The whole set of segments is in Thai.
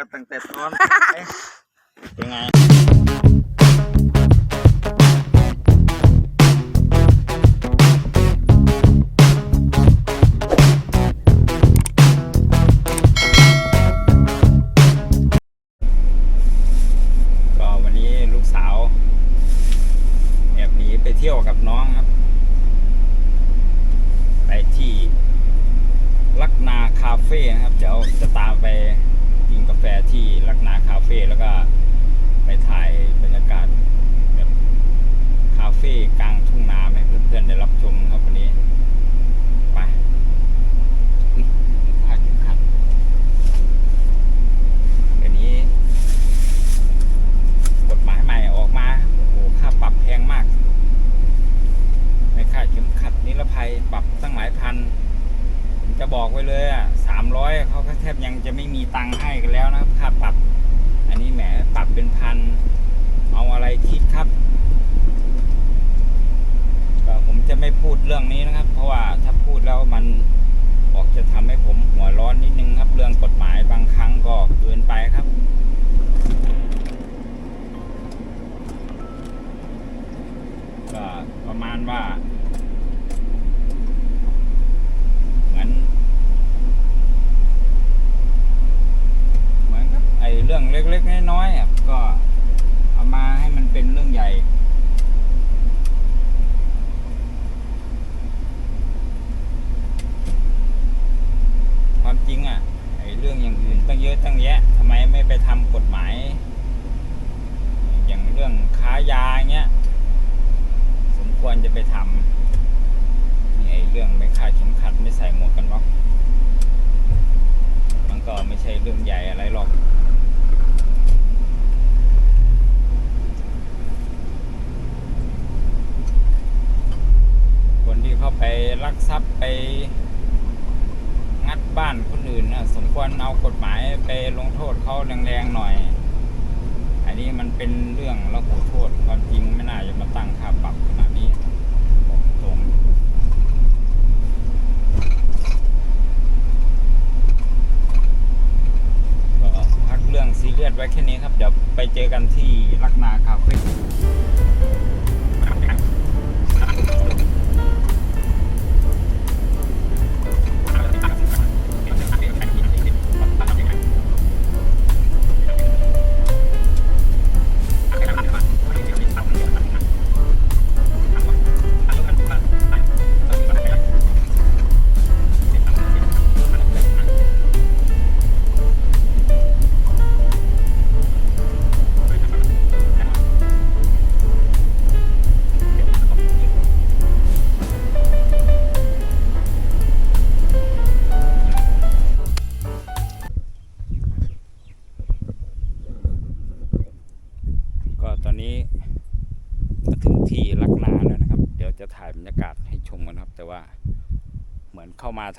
กกันตั้งแต่ตอนเอ๊ะเป็นไงก็วันนี้ลูกสาวแอบหนีไปเที่ยวกับน้องครับไปที่ลักนาคาเฟ่นะครับ เดี๋ยวจะตามไปกินกา แฟที่ลักนาคาเฟ่แล้วก็ไปถ่ายบรรยากาศแบบคาเฟ่กลางทุ่งนาให้เพื่อนๆได้รับชมครับวันนี้ไปอุ๊ยลืมผ้าเข็มขัดเดี๋ยวนี้กฎหมายใหม่ออกมาโอ้โหค่าปรับแพงมาก ไม่ค่าเข็มขัดนิรภัยปรับตั้งหลายพันผมจะบอกไว้เลยอะามร้อยเขาก็แทบยังจะไม่มีตังค์ให้กันแล้วนะครับค่าปรับ อันนี้แหมปรับเป็นพัน เอาอะไรคิดครับก็ผมจะไม่พูดเรื่องนี้นะครับ เพราะว่าถ้าพูดแล้วมันออกจะทำให้ผมหัวร้อนนิดนึงครับ เรื่องกฎหมายบางครั้งก็เกินไปครับ ก็ประมาณว่า เหมือน เหมือนกับไอ้เรื่องเล็กๆน้อยๆอะก็เอามาให้มันเป็นเรื่องใหญ่ ความจริงอะไอ้เรื่องอย่างอื่นตั้งเยอะตั้งแยะทำไมไม่ไปทำกฎหมาย อย่างเรื่องค้ายาเงี้ย สมควรจะไปทำนี่ไอ้เรื่องไม่คาดเข็มขัดไม่ใส่หมวกกันน็อกมันก็ไม่ใช่เรื่องใหญ่อะไรหรอก คนที่เข้า ไปลักทรัพย์ไปงัดบ้านคนอื่นนะสมควรเอากฎหมายไปลงโทษเขาแรงๆหน่อย อันนี้มันเป็นเรื่องละหูโทษความจริงไม่น่าจะมาตั้งค่าปรับขนาดนี้ตรงก็พักเรื่องซีเรียสไว้แค่นี้ครับ เดี๋ยวไปเจอกันที่ลักนาคาเฟ่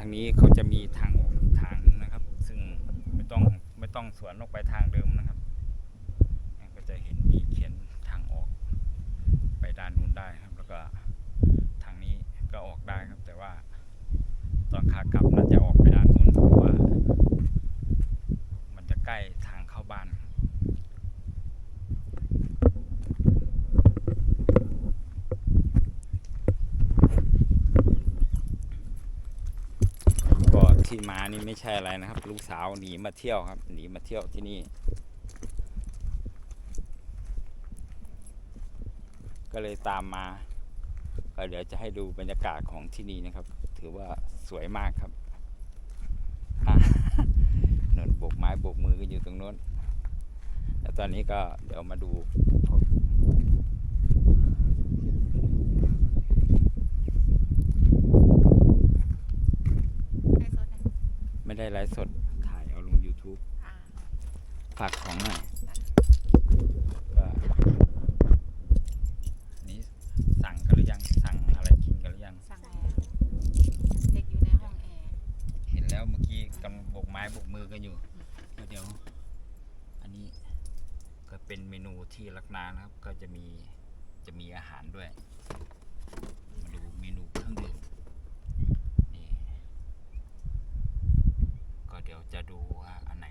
ทางนี้เขาจะมีทางออกอีกทางนึงนะครับ ซึ่งไม่ต้องไม่ต้องสวนออกไปทางเดิมนะครับเนี่ยก็จะเห็นมีเขียนทางออก ไปด้านนู้นได้ครับ แล้วก็ทางนี้ก็ออกได้ครับ แต่ว่า ตอนขากลับน่าจะออกไปด้านนู้นเพราะว่า มันจะใกล้ทางเข้าบ้าน ก็ ที่มานี่ไม่ใช่อะไรนะครับ ลูกสาวหนีมาเที่ยวครับ หนีมาเที่ยวที่นี่ ก็เลยตามมาก็เดี๋ยวจะให้ดูบรรยากาศของที่นี่นะครับ ถือว่าสวยมากครับนนโบกไม้โบกมือกันอยู่ตรงโน้นแล้วตอนนี้ก็เดี๋ยวมาดูพวก ไอโซนไหน ไม่ได้ไลฟ์สดถ่ายเอาลง YouTube อ่าฝากของหน่อยก็อันนี้สั่งกันหรือยังสั่งอะไรกินกันหรือยัง สั่งแล้วเด็กอยู่ในห้องแอร์เห็นแล้วเมื่อกี้กำลังโบกไม้โบกมือกันอยู่ก็เดี๋ยว อันนี้ก็เป็นเมนูที่ลักนานะครับ ก็จะมีจะมีอาหารด้วย จะดูว่าอันไหน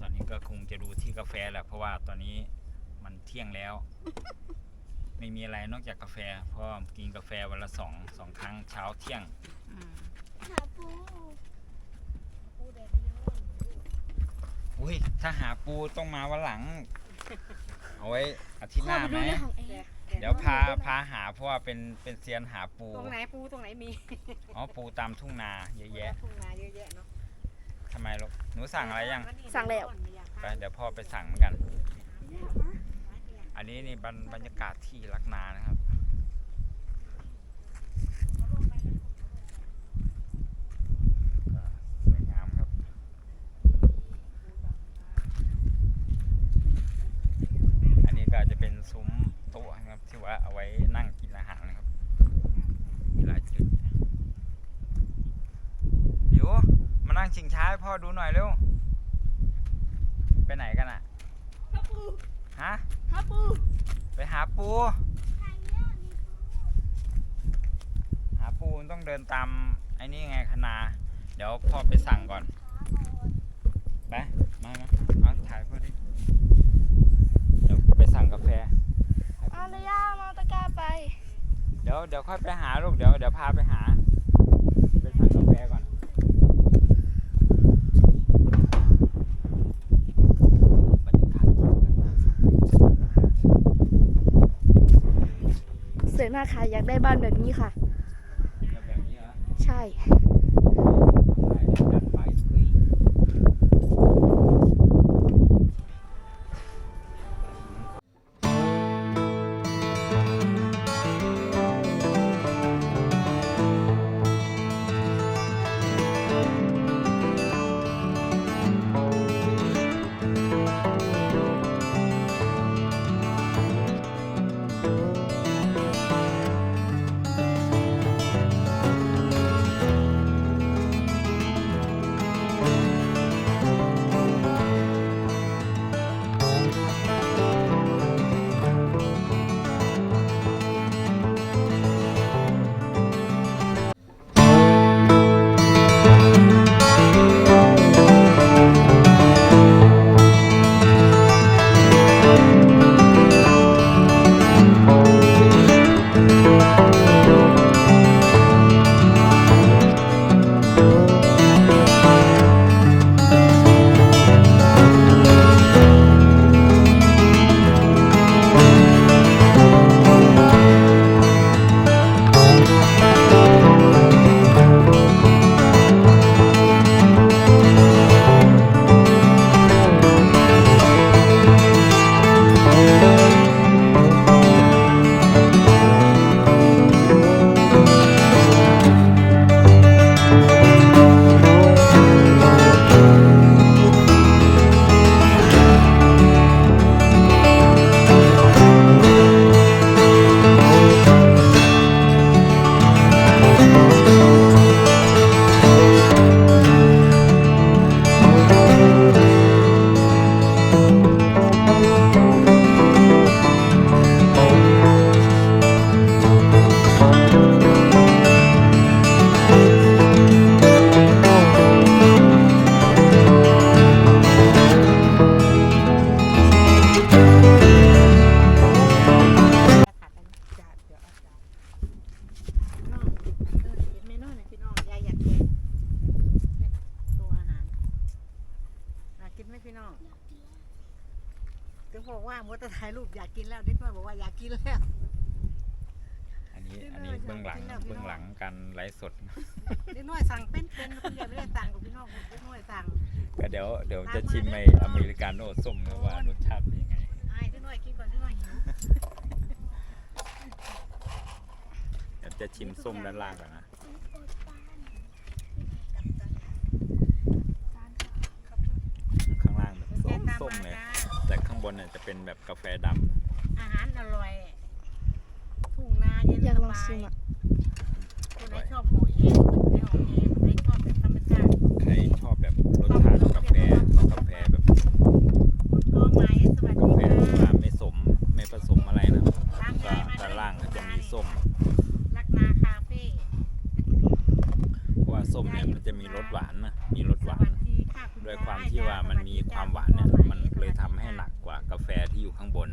ตอนนี้ก็คงจะดูที่กาแฟแหละเพราะว่าตอนนี้มันเที่ยงแล้ว ไม่มีอะไรนอกจากกาแฟ เพราะกินกาแฟวันละสองสองครั้งเช้าเที่ยงหาปูปูแดดเดียอุ้ยถ้าหาปูต้องมาวันหลัง เอาไว้อาทิตย์หน้าไหม เดี๋ยวพาพาหาเพราะว่าเป็นเป็นเซียนหาปู ตรงไหนปูตรงไหนมีอ๋อปูตามทุ่งนาเยอะแยะ ทุ่งนาเยอะแยะเนาะทำไมลูกหนูสั่งอะไรยัง สั่งแล้ว ไปเดี๋ยวพ่อไปสั่งเหมือนกัน อันนี้นี่บรรบรรยากาศที่ลักนานะครับ ก็สวยงามครับ อันนี้ก็จะเป็นซุ้มโต๊ะนะครับที่ว่าเอาไว้นั่งกินอาหารนะครับ มีหลายจุดเดี๋ยวมานั่งชิงช้าให้พ่อดูหน่อยเร็ว ไปไหนกันอะฮะ หาปู ไปหาปู หาปูมันต้องเดินตามไอ้นี่ไงคณา เดี๋ยว พ่อไปสั่งก่อนไปมามาเอาถ่ายพ่อดิเดี๋ยวไปสั่งกาแฟอารยามาตะกร้าไป เดี๋ยวเดี๋ยวค่อยไปหาลูกเดี๋ยวเดี๋ยวพาไปหาไปสั่งกาแฟก่อนบรรยากาศดีมากสวยมากค่ะ อยากได้บ้านแบบนี้ค่ะแล้วแบบนี้เหรอใช่ เบื้องหลังเบื้องหลังการไลฟ์สดนิดหน่อยสั่งเป็นเป็นคุณยายไม่ได้สั่งกับพี่น้องนิดหน่อยสั่งก็เดี๋ยวเดี๋ยวจะชิมไออเมริกาโน่ส้มนะว่ารสชาติเป็นยังไงไอ้นิดหน่อยกินก่อนนิดหน่อยหิวเดี๋ยวจะชิมส้มด้านล่างก่อนนะข้างล่างแบบส้มส้มเลยแต่ข้างบนเนี่ยจะเป็นแบบกาแฟดำอาหารอร่อยทุ่งนาเย็นอยากสลองบาชิยมอะคน ไหนชอบหอเองคนไหนหอเองคนไหนชอบแบบธรรมชาติใครชอบแบบรสชาติกาแฟกาแฟแบบคุณกอไหมสวัสกาดีแฟค่ะที่ว่าไม่สมไม่ผสมอะไรนะตามก็ยายมาด้านล่างก็จะมีส้มลักนาคาเฟ่เพราะว่าส้มเนี่ยมันจะมีรสหวานนะมีรสหวาวันสดีค่ะคุณด้วยความที่ว่ามันมีความหวานเนี่ยมันเลยทำให้หนักกว่ากาแฟที่อยู่ข้างบน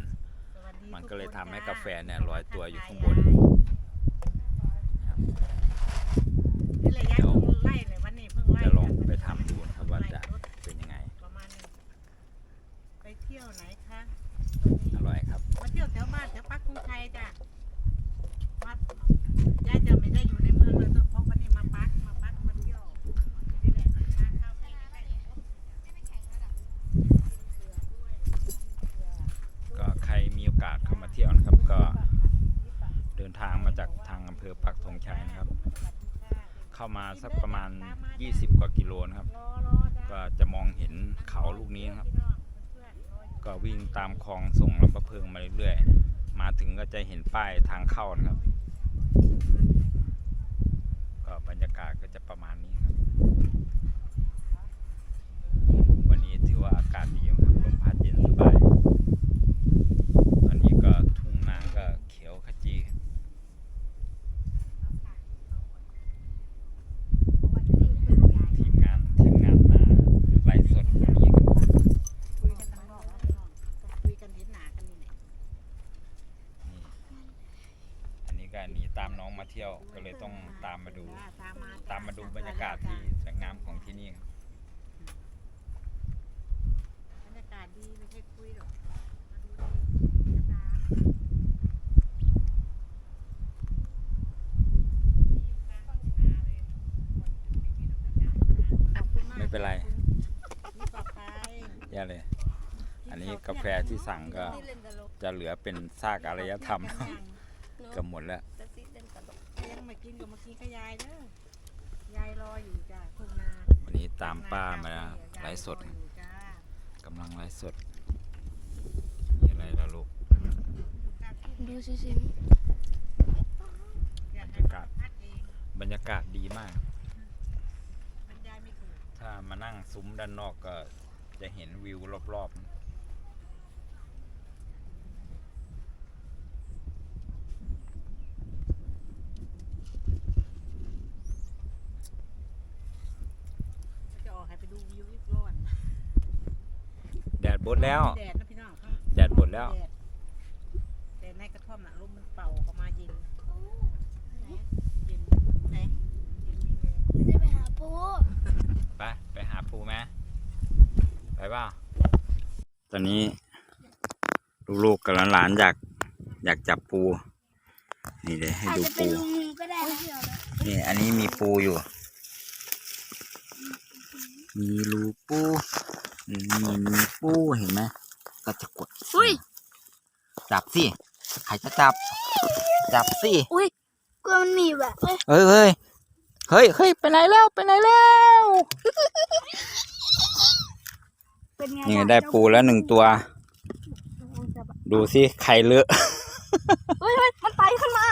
มันก็เลยทำให้กาแฟเนี่ยลอยตัวอยู่ข้างบนแหละยาย เพิ่งไล่เลยวันนี้เพิ่งไล่จะลองไปทำดูนะครับว่าจะเป็นยังไงประมาณนี้ไปเที่ยวไหนคะอร่อยครับ มาเที่ยวแถวบ้านแถวปักกรุงไทยจ้ะวัดยายจะไม่ได้อยู่ในเมืองเลยเพราะวันนี้มาปักมาปักมาเที่ยวนี่แหละมาเข้าไปใกล้ๆกับผมเสือด้วยเสือ ก็ใครมีโอกาสเข้ามาเที่ยวนะครับ ก็เดินทางมาจากทางอำเภอปักธงชัยนะครับ เข้ามาสักประมาณ 20 กว่ากิโลนะครับ รอรอจ้ะ ก็จะมองเห็นเขาลูกนี้นะครับ พี่น้องเพื่อนๆรออยู่ ก็วิ่งตาม คลองส่งลำบะเพิงมาเรื่อยๆ มาถึงก็จะเห็นป้ายทางเข้านะครับ ก็บรรยากาศก็จะประมาณนี้ครับ วันนี้ถือว่าอากาศดีครับลมพัดเย็นสบาย ตอนนี้ก็ทุ่งนาก็เขียวขจี ทีมงานทีมงานมาไลฟ์สดอย่างนี้ครับ คุยกันข้างนอกแล้วพี่น้องต้องคุยกันเห็นหน้ากันนี่แหละ นี่อันนี้ก็หนีตามน้องมาเที่ยวก็เลยต้องตามมาดู จ้ะตามมา ตามมาดูบรรยากาศที่สวยงามของที่นี่ครับ บรรยากาศดีไม่ใช่คุยหรอกมาดูดีจ้าขอบคุณาก ไม่เป็นไร นี่ต่อไป แย่เลย อันนี้ กาแฟที่สั่งก็จะเหลือเป็นซากอารยธรรมเนอะเกือบหมดแล้วยังไม่กินกับมากินกับยายเด้อยายรออยู่จ้าทุ่งนาวันนี้ตามป้ามาไลฟ์สดยายรออยู่จ้ากำลังไลฟ์สดมีอะไรล่ะลูกดูสิสิอยากให้มาพัดเองบรรยากาศดีมาก บรรยายไม่ถูกถ้ามานั่งซุ้มด้านนอกก็จะเห็นวิวรอบๆ ก็จะออกให้ไปดูวิวอีกร้อนแดดบดแล้ว แดดนะพี่น้องข้างแดดบดแล้วดแต่ในกระท่อมน่ะลมมันเป่าเข้ามาเย็นเย็นไหนเย็นมีแรงจะไปหาปูไป ไปหาปูไหมไปเปล่าตอนนี้ ลูกๆกับหลานๆอยาก อยากจับปู นี่เดี๋ยวให้อาจดูจะเป็ปู นลุงงูก็ได้นะนี่อันนี้มีปูอยู่ มีรูปูนี่มีปูเห็นไหมก็จะกดอุ้ยจับสิใครจะจับ จับสิอุ้ยกลัวมันหนีบอะเอ้ยเฮ้ยเฮ้ยเฮ้ยเฮ้ยไปไหนแล้วไปไหนแล้วเป็นไงนี่ล่ะได้ปูแล้วหนึ่งตัว ดูสิใครเลอะเฮ้ยเฮ้ยมันไต่ขึ้นมา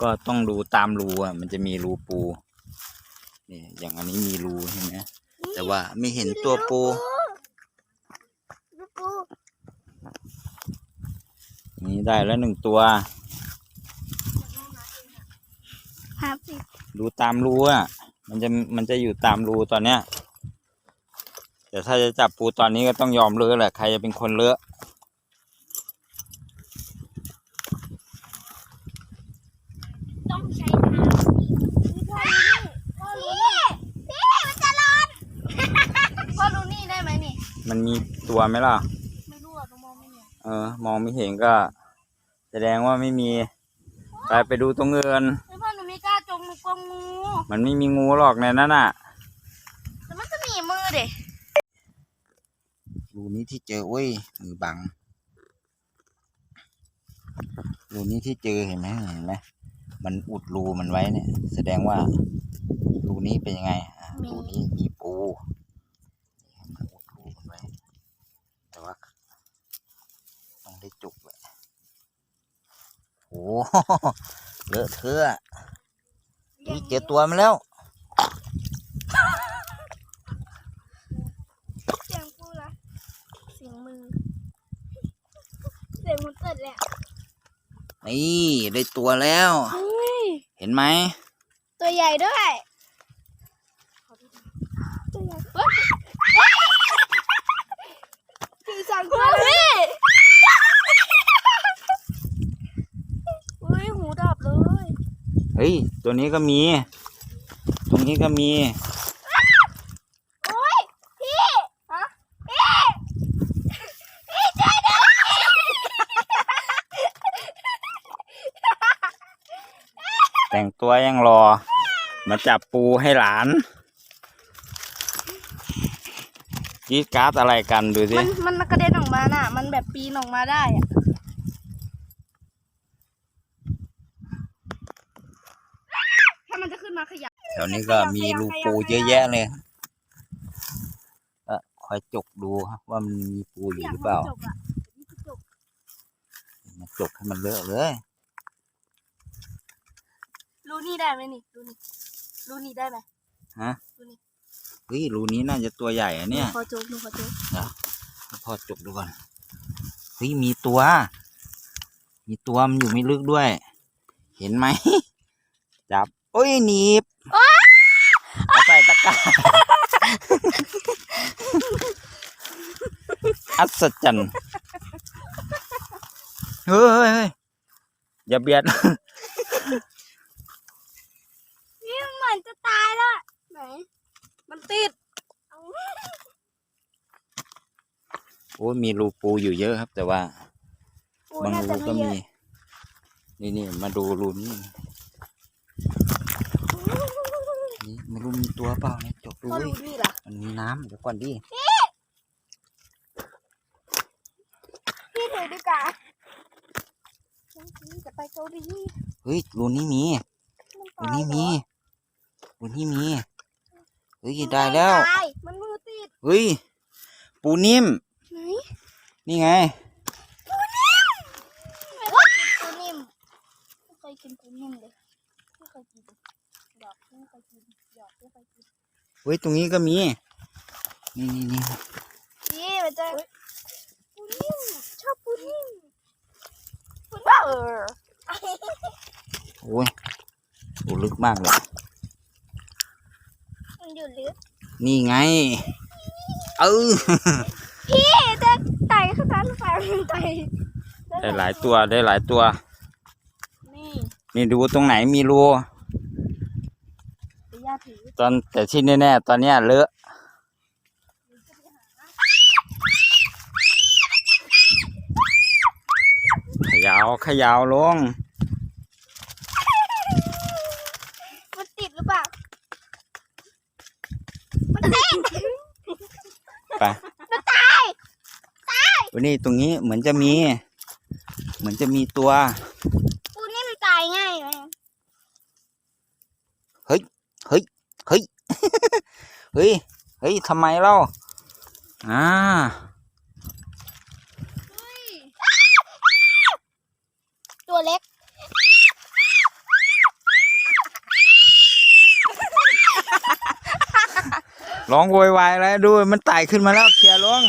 ก็ต้องดูตามรูอะ มันจะมีรูปูนี่อย่างอันนี้มีรูเห็นไหมแต่ว่าไม่เห็นตัวปูดูปูนี่ได้แล้วหนึ่งตัวหาสิดูตามรูอะ มันจะมันจะอยู่ตามรูตอนเนี้ยแต่ถ้าจะจับปูตอนนี้ก็ต้องยอมเลอะแหละใครจะเป็นคนเลอะ ต้องใช้น้ำสิพ่อรู้นี่พี่มันจะร้อน พ่อรู้นี่ได้ไหมนี่ มันมีตั วไหมล่ะ ไม่รู้อะต้องมองไม่เห็นเออ มองไม่เห็นก็ แสดงว่าไม่มี ไปไปดูตรงเงินเฮ้ยพ่อหนูไม่กล้าจงหนูกลัวงูมันไม่มีงูหรอกในนั้นน่ะ แต่มันจะหนีบมือเด็รูนี้ที่เจอโอ้ยมือบังรูนี้ที่เจอเห็นไหมเห็นไหมมันอุดรูมันไว้เนี่ย แสดงว่ารูนี้เป็นยังไงอะรูนี้มีปู โอ้เลอะเทอะนี่เจอตัวมาแล้วเสียงปูละเสียงมือเสียงมือเกิดแล้วนี่ได้ตัวแล้ว เห็นไหม ตัวใหญ่ด้วยตัวใหญ่คือสองคนพี่ ก็มี ตรงนี้ก็มี โอ้ย พี่ ฮะ พี่ พี่ช่วยด้วยแต่งตัวยังรอ มาจับปูให้หลานกรีดการ์ดอะไรกันดูสิ มันมันกระเด็นออกมาน่ะ มันแบบปีนออกมาได้อะถ้ามันจะขึ้นมาขยับ แถ วนี้ก็มีรูปูเยอะแยะเลยก็คอยจกดูครับว่ามันมีปูอยู่หรือเปล่าจบอะนี่คือจบมาจกให้มันเลอะเลยรูนี่ได้ไหมนี่รูนี่รูนี่ได้ไหมฮะเฮ้ยรูนี้น่าจะตัวใหญ่อะเนี่ยหขอโจ๊กหนูขอโจ๊กพ่อจกดูก่อนเฮ้ยมีตัว มีตัวมันอยู่ไม่ลึกด้วย เห็นไหมจับโอ้ยหนีบเอาใส่ ตะกร้าอัศจรรย์เฮ้ยเฮ้ยเฮ้ยอย่าเบียด นี่มันเหมือนจะตายแล้วอะไหน มันติดเอาโอ้ยมีรูปูอยู่เยอะครับ แต่ว่า ปูบางน่ารูจะก็ไม่เยมี อะนี่นี่มาดูรูนี้นี่ ไม่รู้มีตัวเปล่าเนี่ยจกดูก็เว้รูยนี่ล่ะมันมีน้ำเดี๋ยวก่อนดิพี่ถือดีกว่าจะไปเกาหลีเฮ้ยรูนี้มีมันรูตายนี้เหรมีอรูนี้มีเฮ้ยมันได้แล้วตายมันมือติดเฮ้ยปูนิ่ม ไหนนี่ไง ไม่เคยกินปูนิ่มไม่เคยกินปูนิ่มเลยไม่เคยกิน หยอกไม่เคยกินหยอกไม่เคยกินเฮ้ยตรงนี้ก็มี นี่นี่นี่นี่มันจะปูนิ่มชอบปูนิ่มปูนิ่มเออโอ้ยโอ้ลึกมากเลยมันอยู่ลึกนี่ไง เออพี่จะไต่ขึ้นนั้นไปมันไต่ได้หลายตัวได้หลายตัว นี่นี่ดูตรงไหนมีรูไปย่าถือ ตอนแต่ที่แน่ๆตอนเนี้ยเลอะเขยาวขยาวลง มันติดหรือเปล่า มันติด ไปวันนี้ตรงนี้เหมือนจะมี เหมือนจะมีตัว ปูนิ่มตายง่ายไหม เฮ้ย เฮ้ย เฮ้ยทำไมเล่า อ่า ตัวเล็ก ร้องโวยวายแล้วดูมันไต่ขึ้นมาแล้วเคลียร์ลง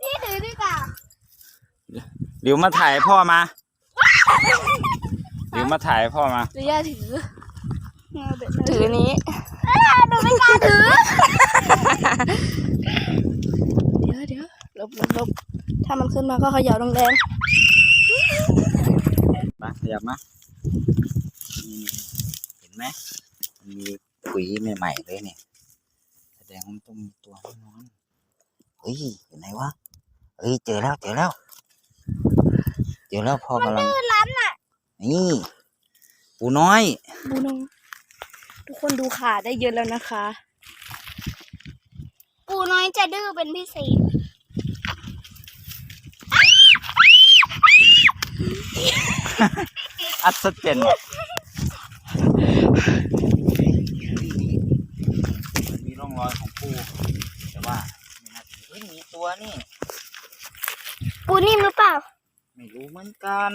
พี่ถือดีกว่าเดี๋ยวมาถ่ายพ่อมาเดี๋ยว มาถ่ายพ่อมาหรือย่าถือ ถือนี้หนูไม่กล้าถือ เดี๋ยวเดี๋ยวหลบหลบหลบถ้ามันขึ้นมาก็เขย่าแรงมาขยับมานี่เห็นไหมมันมีขุยใหม่ๆเลยเนี่ย แสดงว่ามันต้องมีตัวแน่นอนเฮ้ยอยู่ไหนวะเฮ้ยเจอแล้วเจอแล้ว เจอแล้วพ่อกำลังๆร้านน่ะนี่ ปูน้อยดูน้องทุกคนดูขาได้เยอะแล้วนะคะ ปูน้อยจะดื้อเป็นพิเศษอัศจรรย์มีร่องรอยของปูแต่ว่าไม่น่าเฮ้ยมีตัวนี่ ปูนิ่มหรือเปล่า ไม่รู้เหมือนกัน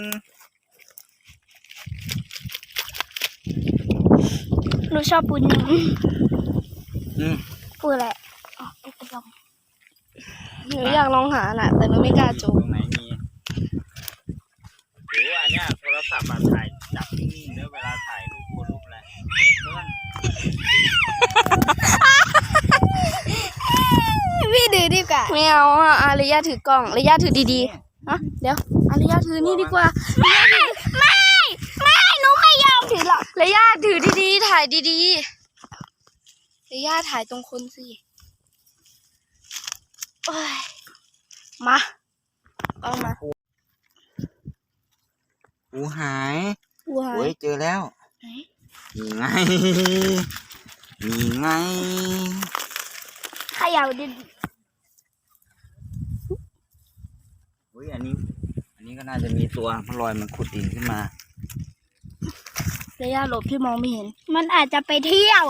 หนูชอบปูนิ่มอืมปูอะไรอ๋อปูกระดองหนูอยากลองหาน่ะ แต่หนูไม่กล้าจูตรงไหนมีหรือว่าเนี่ยโทรศัพท์มาถ่ายจับนิ่งๆแล้วเวลาถ่ายรูปโพสรูปอะไรเพื่อนพี่ดื้อดีกว่าไม่เอาอะอารยาถือกล่องอารยาถือดีๆฮะเดี๋ยวอารยาถือนี่ดีกว่าเไม่ไม่ไม่หนูไม่ยอมถือห รอกระยะถือดีๆ ถ่ายดีๆระยะถ่ายตรงคนสิโอ้ยมาเอามาปูหายว้าโอ้ยเจอแล้วไหนนี่ไงนี่ไงเขย่าดิอุ้ยอันนี้ อันนี้ก็น่าจะมีตัวมันลอยมันขุดดินขึ้นมา ระยะหลบที่มองไม่เห็น มันอาจจะไปเที่ยว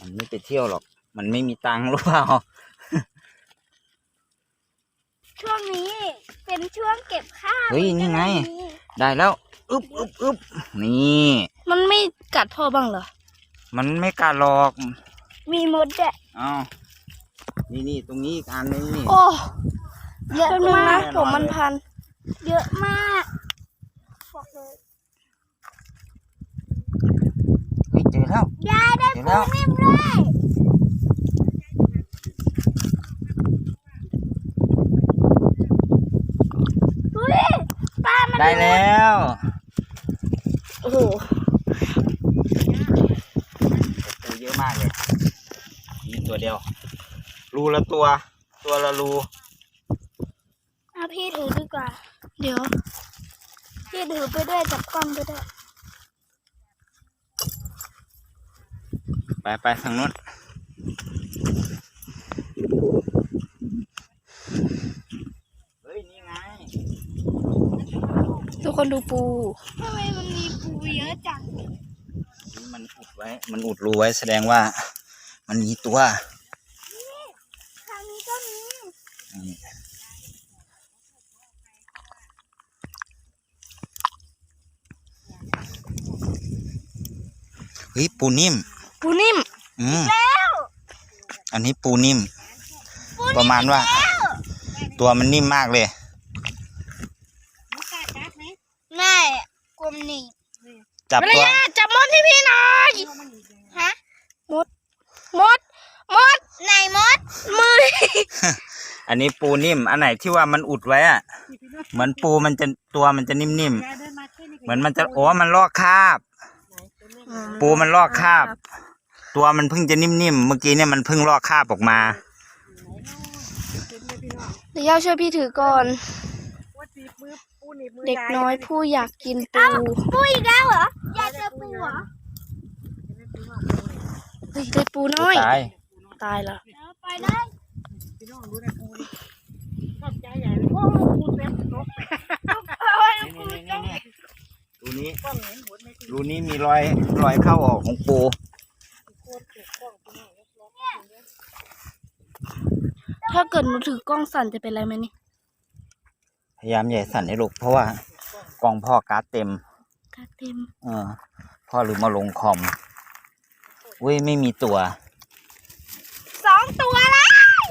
มันไม่ไปเที่ยวหรอก มันไม่มีตังค์หรือเปล่า ช่วงนี้เป็นช่วงเก็บข้าวเฮ้ยนี่ไงได้แล้วอึบอึบอึบนี่ มันไม่กัดพ่อบ้างเหรอ มันไม่กล้าหรอกมีมดด้วยเอ้านี่นี่ตรงนี้อีกอันนึงนี่ โอ้ เยอะแป๊บนึงมานะกผมมันพัน เยอะมากบอกเลย เฮ้ยเจอ แล้วยายได้เจอปูแล้วนิ่มด้วยเฮ้ยปลามันได้แล้ว โอ้โหปูเยอะมากเลยมีตัวเดียว รูละตัว ตัวละรูเอาพี่ถือดีกว่า เดี๋ยว พี่ถือไปด้วยจับกล้องไปด้วย ไปไปทางนู้นเฮ้ยนี่ไงทุกคนดูปูทำไมมันมีปูเยอะจังนี่มันอุดไว้ มันอุดรูไว้แสดงว่า มันมีตัวทางนี้ก็มีนี่เฮ้ยปูนิ่ม ปูนิ่มอืมอันนี้ปูนิ่ม ประมาณว่า ตัวมันนิ่มมากเลยแม่กลมหนีบจับระตัวยะจับมดให้พี่หน่อยฮะมดมดมดไหนมดมืออันนี้ปูนิ่ม อันไหนที่ว่ามันอุดไว้อะเหมือนปูมันจะตัวมันจะนิ่มยายเดินมาแค่นี้ๆเหมือนมันจะโอ้มันลอกคราบ ปูมันลอกคราบ ตัวมันเพิ่งจะนิ่มๆ เมื่อกี้เนี่ยมันเพิ่งลอกคราบออกมาระยะช่วยพี่ถือก่อน ว่าจีบมือปูหนีบมือเด็กน้อยผู้อยากกินปู ปูอีกแล้วเหรอยายเจอปูเหรอเฮ้ยได้ปูน้อย ตายตายละเอาไปได้พี่น้องดูนะปูดิชอบใจใหญ่เลยโอ้ปูเต็มนกรูนี้กล้องเห็นหมดไม่ถึงรูนี้มีรอยรอยเข้าออกของปู โคตรถูกกล้องพี่น้องล็อก ถ้าเกิดหนูถือกล้องสั่นจะเป็นไรไหมนี่ พยายามอย่าให้สั่นให้ลูกเพราะว่ากล้องพ่อการ์ดเต็ม กาเต็ม เออ พ่อลืมมาลงคอมอุ้ยไม่มีตัว สองตัวแล้ว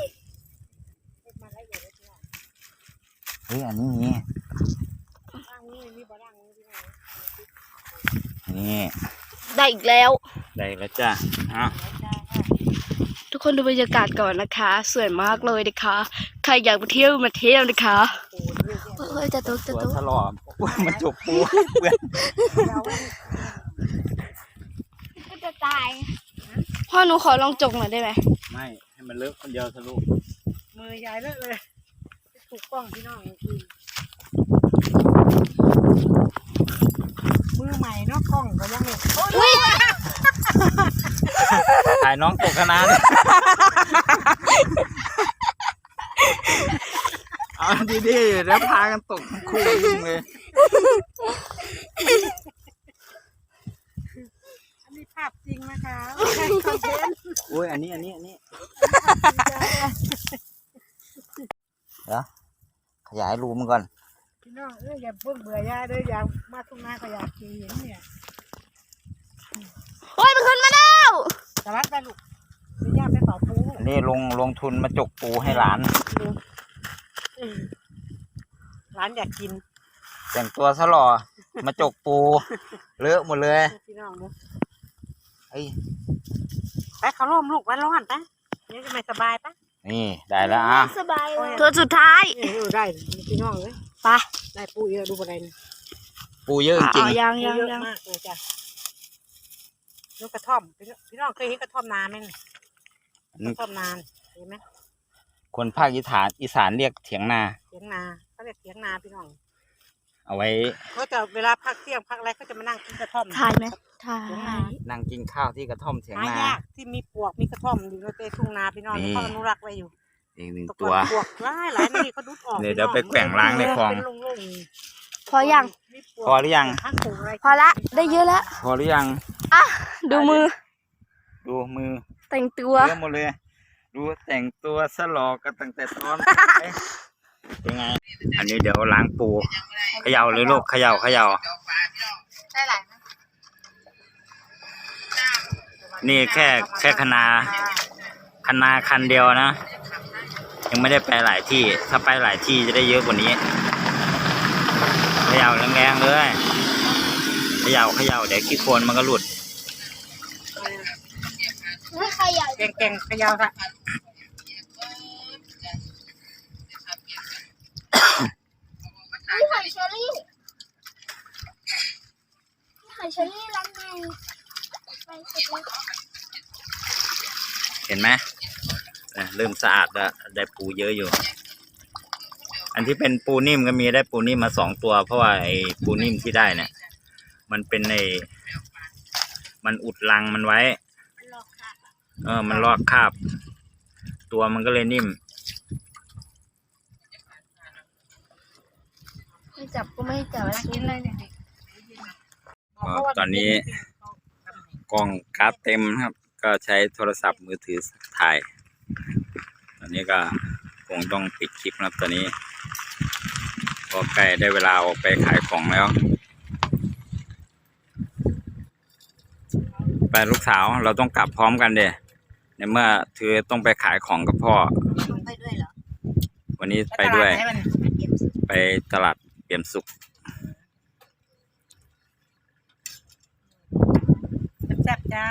เฮ้ยอันนี้มีร่างนี้มีบ่ร่างนี้พี่น้องนี่ได้อีกแล้ว ได้แล้วจ้ะอ้าว ทุกคนดูบรรยากาศก่อนนะคะ สวยมากเลยนะคะ ใครอยากมาเที่ยวมาเที่ยวนะคะเฮ้ยจะตุ๊กจะตัวตุ๊กถลอมอุ้ยมันจบปูเปื้อนก็จะตายพ่อหนูขอลองจกหน่อยได้ไหมไม่ให้มันเลิกคนเดียวทะลุมือยายเลอะเลยถูกกล้องพี่น้องจริงมือใหม่เนาะกล้องก็ยังไม่โอ้ย ถ่ายน้องตกคณะด้วยเอาดีๆแล้วพากันตกทั้งคู่ยิงเลยอันนี้ภาพจริงนะคะไม่ใช่คอนเทนต์อุ้ยอันนี้อันนี้อันนี้เดี๋ยวขยายรูมันก่อนพี่น้องเอ้ยอย่าเพิ่งเบื่อยายเด้ออย่ามาทุ่งนาก็อยากกินเห็นเนี่ยโอ้ยมันขึ้นมาแล้ว สวัสดีลูกไปย่าไปเป่าปูอันนี้ลงลงทุนมาจกปูให้หลานเออร้านอยากกินแต่งตัวซะหล่อมาจกปู เลอะหมดเลยพี่น้องเนาะเฮ้ยไปเขาร่มลูกไว้ร้อนปะนี่จะไม่สบายปะนี่ได้แล้วอะสบายเลยตัวสุดท้าย เออได้พี่น้องเลยไป ได้ปูเยอะดูบันไดนี่ไปูเยอะจริงอ๋อยังยัง เยอะยังมากเลยจ้ะ ลูกกระท่อมพี่น้องพี่น้องเคยเห็นกระท่อมนาไหมนี่กระท่อมนานเห็นไหมๆคนภาคอีสานอีสานเรียกเถียงนาเถียงนาเขาเรียกเถียงนาพี่น้อง เอาไว้เขาจะเวลาพักเที่ยงพักอะไรเขาจะมานั่งกินกระท่อมถ่ายไหมถ่ายนั่งกินข้าวที่กระท่อมเถียงหานายากที่มีปลวกมีกระท่อมอยู่ในทุ่งนาพี่น้องนี่เขาอนุรักษ์ไว้อยู่อีกหนึ่งแก่ตัอนวปลวกหลายหลายนี่เขาดุดออกเดี๋ยวพี่น้องเดี๋ยวไปแกว่งล้างในคลองเป็นโล่ง พอยังๆมีปลวกพอหรือยังข้างโขงอะไรพอละได้เยอะแล้วพอหรือยังดูมือ ดูมือ แต่งตัวเยอะหมดเลย ดูแต่งตัวสลอกกันตั้งแต่ตอนเอ๊ะเป็นไง อันนี้เดี๋ยวล้างปูเขย่าเลยลูกเขย่าเขย่าได้หลายไหมนี่แค่แค่คณาคณาคันเดียวนะ ยังไม่ได้ไปหลายที่ ถ้าไปหลายที่จะได้เยอะกว่านี้เขย่าแรงๆเลยเขย่าเขย่าเดี๋ยวขี้โคลนมันก็หลุดไม่ใครอยากแกงแกงๆเขย่าค่ะนี่หอยเชอรี่นี่หอยเชอรี่รังไงไปสุดเลยเห็นไหมเออเริ่มสะอาดแล้วได้ปูเยอะอยู่ อันที่เป็นปูนิ่มก็มีได้ปูนิ่มมาสองตัว เพราะว่าไอ้ปูนิ่มที่ได้เนี่ย มันเป็นในมันอุดรังมันไว้หลอกค่ะเออ มันลอกคราบ ตัวมันก็เลยนิ่ม ไม่จับก็ไม่จับแล้วกินเลยเนี่ยก็ตอนนี้กล้องกราฟเต็มนะครับ ก็ใช้โทรศัพท์มือถือถ่าย ตอนนี้ก็คงต้องปิดคลิปนะครับตอนนี้ ก็ใกล้ได้เวลาออกไปขายของแล้ว ไปลูกสาวเราต้องกลับพร้อมกันเดะในเมื่อเธอต้องไปขายของกับพ่อลงไปด้วยเหรอ วันนี้ไปด้วยตลาไหนมันเก็บไปตลาดเปี่ยมสุขแซ่บๆจ้า